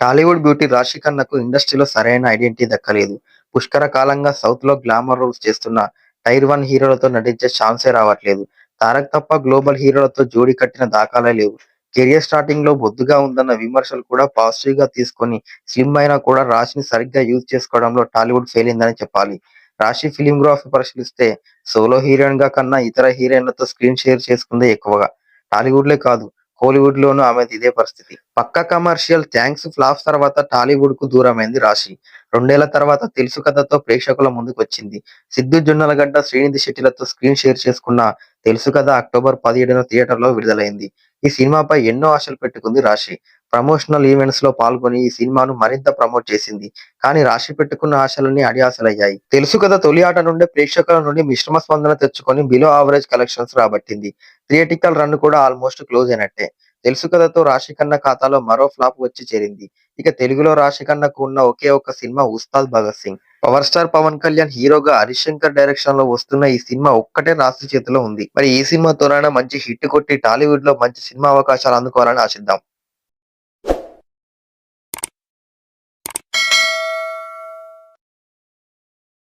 Tollywood beauty రాశి ఖన్నాకు ఇండస్ట్రీలో సరైన ఐడెంటిటీ దక్కలేదు. పుష్కర కాలంగా సౌత్లో గ్లామర్ రోల్స్ చేస్తున్న టైర్ వన్ హీరోలతో నటించే ఛాన్సే రావట్లేదు. తారక్ తప్ప గ్లోబల్ హీరోలతో జోడి కట్టిన దాఖలే లేవు. కెరియర్ స్టార్టింగ్లో బొద్దుగా ఉందన్న విమర్శలు కూడా పాజిటివ్గా తీసుకొని స్లిమ్ అయినా కూడా రాశిని సరిగ్గా యూజ్ చేసుకోవడంలో టాలీవుడ్ ఫెయిల్ అయిందని చెప్పాలి. రాశి ఫిల్మ్‌గ్రఫీ పరిశీలిస్తే సోలో హీరోయిన్గా కన్నా ఇతర హీరోయిన్లతో స్క్రీన్ షేర్ చేసుకుందే ఎక్కువగా. టాలీవుడ్‌లే కాదు కోలీవుడ్‌లోనూ ఆమెది ఇదే పరిస్థితి. పక్క కమర్షియల్ థ్యాంక్స్ ఫ్లాప్ తర్వాత టాలీవుడ్కు దూరమైంది రాశి. రెండేళ్ళ తర్వాత 'తెలుసు కథ'తో ప్రేక్షకుల ముందుకు వచ్చింది సిద్దు జొన్నలగడ్డ, శ్రీనిధి శెట్టిలతో స్క్రీన్ షేర్ చేసుకున్న 'తెలుసు కథ' అక్టోబర్ పదిహేడున థియేటర్‌లో విడుదలైంది. ఈ సినిమాపై ఎన్నో ఆశలు పెట్టుకుంది రాశి. ప్రమోషనల్ ఈవెంట్స్లో పాల్గొని ఈ సినిమాను మరింత ప్రమోట్ చేసింది. కానీ రాశి పెట్టుకున్న ఆశలన్నీ అడియాసలయ్యాయి. 'తెలుసు కథ' తొలి ఆట నుండే ప్రేక్షకుల నుండి మిశ్రమ స్పందన తెచ్చుకొని బిలో ఆవరేజ్ కలెక్షన్స్ రాబట్టింది. థియేటికల్ రన్ కూడా ఆల్మోస్ట్ క్లోజ్ అయినట్టే. 'తెలుసు కథ'తో రాశి ఖన్న ఖాతాలో మరో ఫ్లాప్ వచ్చి చేరింది. ఇక తెలుగులో రాశి ఖన్నాకు ఉన్న ఒకే ఒక cinema 'Ustaad Bhagat Singh'. Power star Pawan Kalyan హీరోగా హరిశంకర్ శంకర్ డైరెక్షన్‌లో వస్తున్న ఈ సినిమా ఒక్కటే రాశి చేతిలో ఉంది. మరి ఈ సినిమా మంచి హిట్ కొట్టి టాలీవుడ్లో మంచి సినిమా అవకాశాలు అందుకోవాలని ఆశిద్దాం.